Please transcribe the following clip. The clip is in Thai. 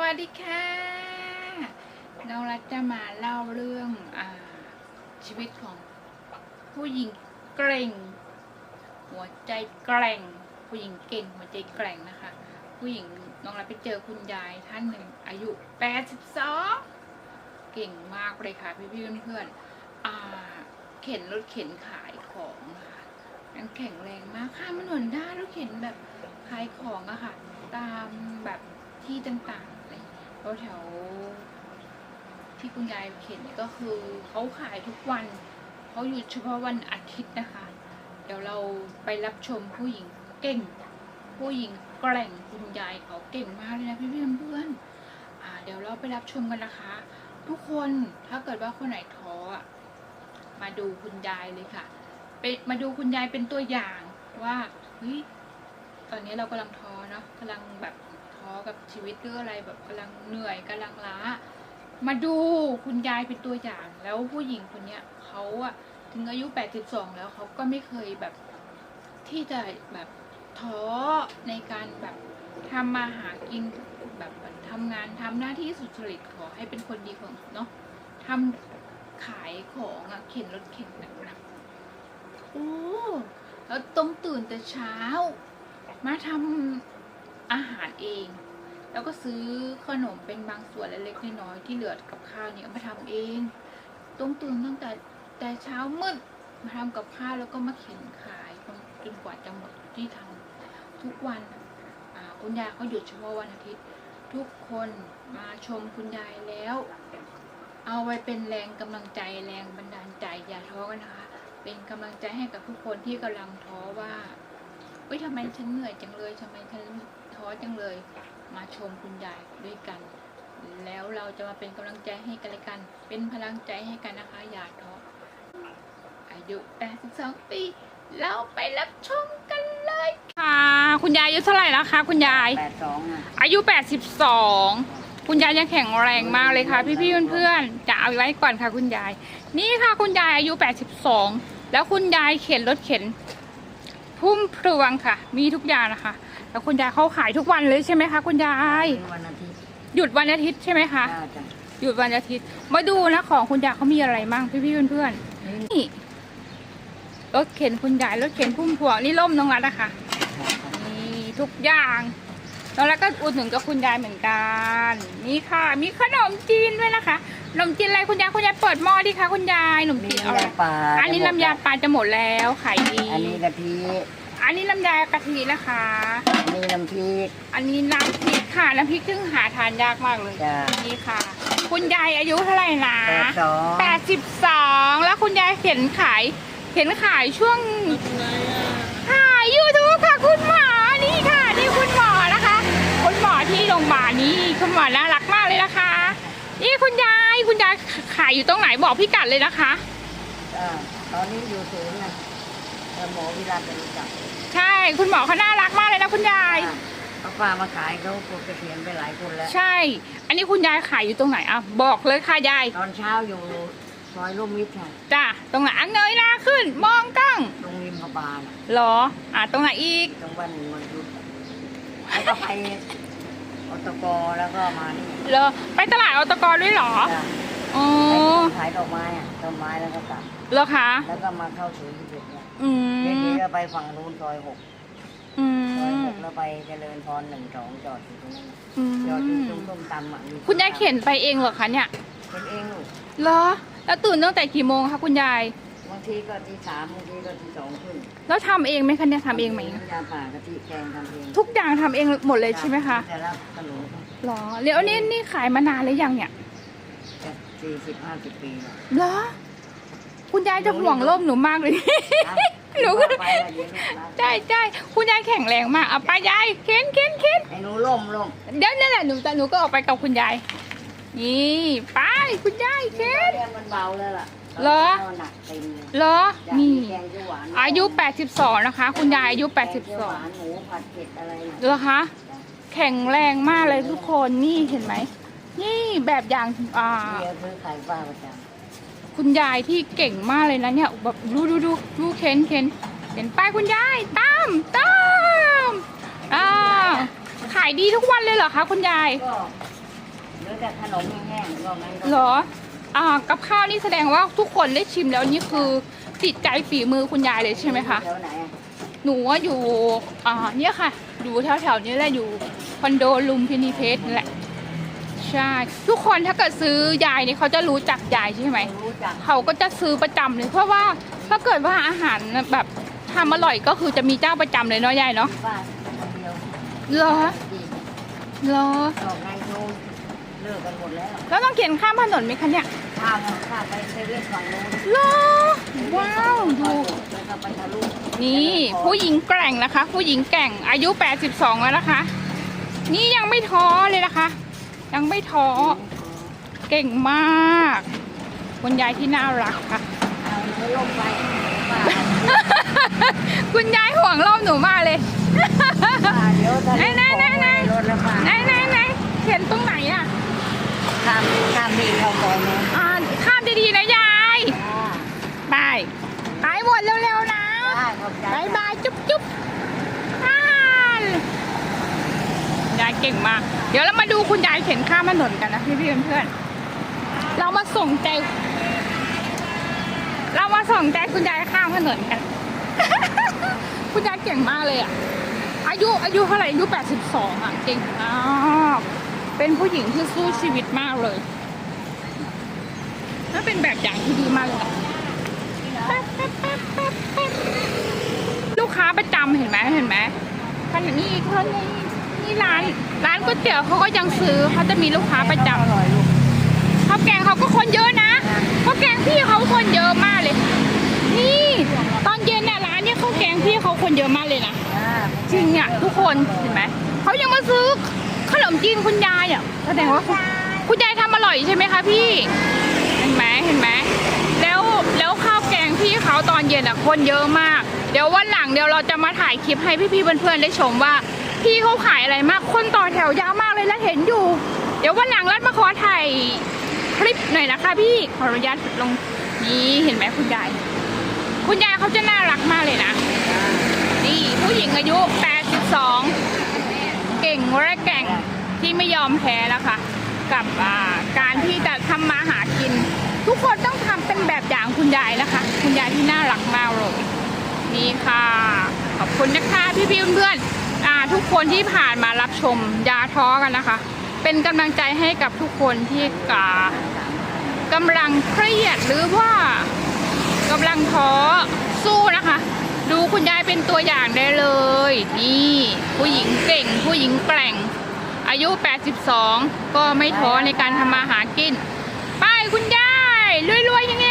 วัสดีค่ะ น้องรัฐจะมาเล่าเรื่องอาชีวิตของผู้หญิงเกร่ง หัวใจแกร่ง ผู้หญิงเก่งหัวใจแกร่งนะคะ ผู้หญิงน้องรัฐไปเจอคุณยายท่านหนึ่งอายุ 82 เก่งมากเลยค่ะพี่พี่ๆเพื่อนๆอ่าเข็นรถเข็นขายของนะคะยังแข็งแรงมากค่ะมันหนุนได้รถเข็นแบบขายของอะค่ะ ตามแบบที่ต่าง ๆเลยแถวแถวที่คุณยายเข็นเนี่ยก็คือเขาขายทุกวันเขาหยุดเฉพาะวันอาทิตย์นะคะ เดี๋ยวเราไปรับชมผู้หญิงเก่ง ผู้หญิงแกร่งคุณยายเขาเก่งมากเลยนะพี่เพื่อนเพื่อนเดี๋ยวเราไปรับชมกันนะคะ ทุกคนถ้าเกิดว่าคนไหนท้อมาดูคุณยายเลยค่ะไปมาดูคุณยายเป็นตัวอย่างว่าเฮ้ยตอนนี้เรากำลังท้อเนาะกำลังแบบ กับชีวิตหรืออะไรแบบกำลังเหนื่อยกำลังล้า มาดูคุณยายเป็นตัวอย่างแล้วผู้หญิงคนเนี้ยเขาอะถึงอายุ 82 แล้วเขาก็ไม่เคยแบบที่จะแบบท้อในการแบบทำมาหากินแบบทำงานทำหน้าที่สุจริตขอให้เป็นคนดีของเนาะทำขายของอะเข็นรถเข็นหนักๆโอ้แล้วต้องตื่นแต่เช้า มาทำอาหารเอง แล้วก็ซื้อขนมเป็นบางส่วนเล็กๆน้อยๆที่เหลือกับข้าวเนี่ยมาทำเองต้องตื่นตั้งแต่แต่เช้ามืดมาทำกับข้าวแล้วก็มาเข็นขายจนกว่าจะหมดที่ทำทุกวันคุณยายเขาหยุดเฉพาะวันอาทิตย์ ทุกคนมาชมคุณยายแล้ว เอาไว้เป็นแรงกำลังใจแรงบันดาลใจอย่าท้อกันนะคะ เป็นกำลังใจให้กับทุกคนที่กำลังท้อว่าเฮ้ยทำไมฉันเหนื่อยจังเลยทำไมฉันท้อจังเลย มาชมคุณยายด้วยกัน แล้วเราจะมาเป็นกำลังใจให้กันและกัน เป็นพลังใจให้กันนะคะ อย่าท้ออายุ 82 ปี เราไปรับชมกันเลยค่ะ คุณยายอายุเท่าไหร่แล้วคะคุณยายแปดสองอะอายุ 82 คุณยายยังแข็งแรงมากเลยค่ะ พี่ๆเพื่อนๆจะเอาไว้ก่อนค่ะ คุณยาย นี่ค่ะคุณยายอายุ 82 แล้วคุณยายเข็นรถเข็นพุ่มพวงค่ะ มีทุกอย่างนะคะ แล้วคุณยายเขาขายทุกวันเลยใช่ไหมคะคุณยายเป็นวันอาทิตย์หยุดวันอาทิตย์ใช่ไหมคะจ้าจ้ะหยุดวันอาทิตย์ มาดูนะของคุณยายเขามีอะไรบ้างพี่ๆเพื่อนๆนี่รถเข็นคุณยายรถเข็นพุ่มพวงนี่ล่มน้องรัฐนะคะนี่ทุกอย่างน้องรัฐก็อุดหนุนกับคุณยายเหมือนกันนี่ค่ะ มีขนมจีนด้วยนะคะขนมจีนอะไรคุณยายคุณยายเปิดหม้อดิคะคุณยายขนมมีจีนน้ำอะไรยาปลาอันนี้น้ำยาปลาจะหมดแล้วขายดีอันนี้กะทิ อันนี้น้ำยากะทินะคะอันนี้น้ำพริก อันนี้น้ำพริกค่ะ น้ำพริกซึ่งหาทานยากมากเลยจ้ะ นี่ค่ะ คุณยายอายุเท่าไหร่นะแปดสองแปดสิบสองแล้วคุณยายเข็นขายเข็นขายช่วงขายยูทูบค่ะคุณหมอนี่ค่ะ นี่คุณหมอนะคะ คุณหมอที่โรงพยาบาลนี่คุณหมอน่ารักมากเลยนะคะ นี่คุณยายคุณยายขายอยู่ตรงไหนบอกพี่กัดเลยนะคะ จ้ะตอนนี้อยู่ศูนย์นะแต่ หมอวิรัตจะรู้จักใช่ คุณหมอเขาน่ารักมากเลยนะคุณยายเขาป้ามาขายเขาปลูกเกษียณไปหลายคนแล้ว ใช่ อันนี้คุณยายขายอยู่ตรงไหนอะบอกเลยค่ะยาย ตอนเช้าอยู่ซอยร่มมิตรค่ะจ้ะ ตรงไหนอะเงยหน้าขึ้น มองกล้องตรงริมกระบาลน่ะเหรอ อะตรงไหนอีก ตรงบ้านมันยุทธแล้วก็ไปอตกแล้วก็มานี่เหรอ ไปตลาดออตกด้วยเหรอจ้ะอ๋อ ไปขายดอกไม้อะดอกไม้แล้วก็กลับ เหรอคะแล้วก็มาเข้าศูนย์ที่สุดเนี่ยอืเดี๋ยวมนี้ก็ไปฝั่งนู้นซอยหกอืซอยมหกแล้วไปเจริญพรหนึ่งสองจอดอยู่ตรงนั้นอืจอดอยู่มตรงต้มตำอะมีคุณยายเข็นไปเองเหรอคะเนี่ยเข็นเองลูกเหรอ แล้วตื่นตั้งแต่กี่โมงคะคุณยาย บางทีก็ที่สามบางทีก็ที่สองครึ่งแล้วทำเองไหมคะเนี่ยทำเองไหมน้ำยาป่ากะทิแกงทำเองทุกอย่างทำเองหมดเลยใช่ไหมคะแต่ละขนมเหรอเดี๋ยวนี่นี่ขายมานานหรือยังเนี่ยจะสี่สิบห้าสิบปีแล้วเหรอ คุณยายจะห่วงร่มหนูมากเลย หนูก็ว่าไปว่าเดี๋ยวลูกนะใช่ใช่คุณยายแข็งแรงมากเอาไปยายเข็นเข็นเข็นไอ้หนูล่มล่มเดี๋ยวนั่นแหละหนูจะหนูก็ออกไปกับคุณยายนี่ไปคุณยายเข็น เรียมันเบาแล้วล่ะเหรอ ตนช้าหนักเต็มเลยเหรอจ้ะนี่แกงเขียวหวานอายุ 82 นะคะ คุณยายอายุ แกงเขียวหวาน82หมูผัดเผ็ดอะไรน่ะเหรอคะแข็งแรงมากเลยทุกคนนี่เห็นไหมนี่แบบอย่างอ่า เดี๋ยวซื้อไข่ป้าประจ คุณยายที่เก่งมากเลยนะเนี่ยแบบดูดูดูดูเข็นเข็นเห็นป้ายคุณยายตามตามอ่าขายดีทุกวันเลยเหรอคะคุณยายำก็หรือแต่ขนมแห้งๆก็งั้นก็เหรออ่ากับข้าวนี่แสดงว่าทุกคนได้ชิมแล้วนี่คือติดใจฝีมือคุณยายเลยใช่ไหมคะ แถวไหนอะหนูว่าอยู่อ่าเนี่ยค่ะ อยู่แถวแถวๆนี้แหละอยู่คอนโดลุมพินีเพชรนี่แหละ ใช่ ทุกคนถ้าเกิดซื้อยายนี่เขาจะรู้จักยายใช่ไหม รู้จักเขาก็จะซื้อประจำเลย เพราะว่าถ้าเกิดว่าอาหารแบบทำอร่อยก็คือจะมีเจ้าประจำเลยเนาะยายเนาะบ้านคนเดียวเหรอดีเหรอออกงานโชว์เลิกกันหมดแล้วแล้วต้องเขียนข้ามถนนไหมคะเนี่ยข้ามข้ามไปเซเว่นฝั่งนู้นเหรอว้าวดู แล้วก็ไปทะลุนี่ผู้หญิงแกร่งนะคะ ผู้หญิงแกร่งอายุ 82 แล้วนะคะ นี่ยังไม่ท้อเลยนะคะ ยังไม่ท้อ เก่งมากคุณยายที่น่ารักค่ะลงไปคุณยายห่วงร่มหนูมากเลยไหนไหนไหนไหนไหนไหนไหนเขียนตรงไหนอะข้ามข้ามดีเข้าก่อนนะอ่าข้ามดีๆนะยาย จ้า ไปไปหมดเร็วๆนะ จ้าขอบใจ บายบายจุ๊บจุ๊บอ่านยายเก่งมาก เดี๋ยวเรามาดู คุณยายเข็นข้ามถนนกันนะพี่พี่เพื่อนๆเรามาส่งใจ เรามาส่งใจคุณยายข้ามถนนกัน คุณยายเก่งมากเลยอะ อายุอายุเท่าไหร่อายุ82อะเก่งมากเป็นผู้หญิงที่สู้ชีวิตมากเลยนั่นเป็นแบบอย่างที่ดีมากเลยลูกค้าประจำเห็นไหมเห็นไหมขณะนี้เขานี่ นี่ร้าน ร้านก๋วยเตี๋ยวเขาก็ยังซื้อเขาจะมีลูกค้าประจำอร่อยลูกข้าวแกงเขาก็คนเยอะนะข้าวแกงพี่เขาคนเยอะมากเลย นี่ ตอนเย็นเนี่ยร้านเนี่ยข้าวแกงพี่เขาคนเยอะมากเลยนะจริงเนี่ยทุกคนเห็นไหมเขายังมาซื้อขนมจีนคุณยายอะแสดงว่าคุณคุณยายทำอร่อยใช่ไหมคะพี่เห็นไหมเห็นไหมแล้วแล้วข้าวแกงพี่เขาตอนเย็นอะคนเยอะมาก เดี๋ยววันหลังเดี๋ยวเราจะมาถ่ายคลิปให้พี่ๆเพื่อนๆได้ชมว่า พี่เขาขายอะไรมาก คนต่อแถวยาวมากเลยแล้วเห็นอยู่ เดี๋ยววันหลังรัดมาขอถ่ายคลิปหน่อยนะคะ พี่ขออนุญาตลงนี่เห็นไหมคุณยาย คุณยายเขาจะน่ารักมากเลยนะ นี่ผู้หญิงอายุ 82 เก่งและแกร่งที่ไม่ยอมแพ้แล้วค่ะ กับการที่จะทำมาหากิน ทุกคนต้องทำเป็นแบบอย่างคุณยายนะคะ คุณยายที่น่ารักมากเลยนี่ค่ะ ขอบคุณนะคะพี่พี่เพื่อนๆ ทุกคนที่ผ่านมารับชมยาท้อกันนะคะ เป็นกำลังใจให้กับทุกคนที่กากำลังเครียดหรือว่ากำลังท้อสู้นะคะ ดูคุณยายเป็นตัวอย่างได้เลย นี่ผู้หญิงเก่ง ผู้หญิงแกร่ง อายุ 82 ก็ไม่ท้อในการทำมาหากิน ไปคุณยายรวยๆยังไง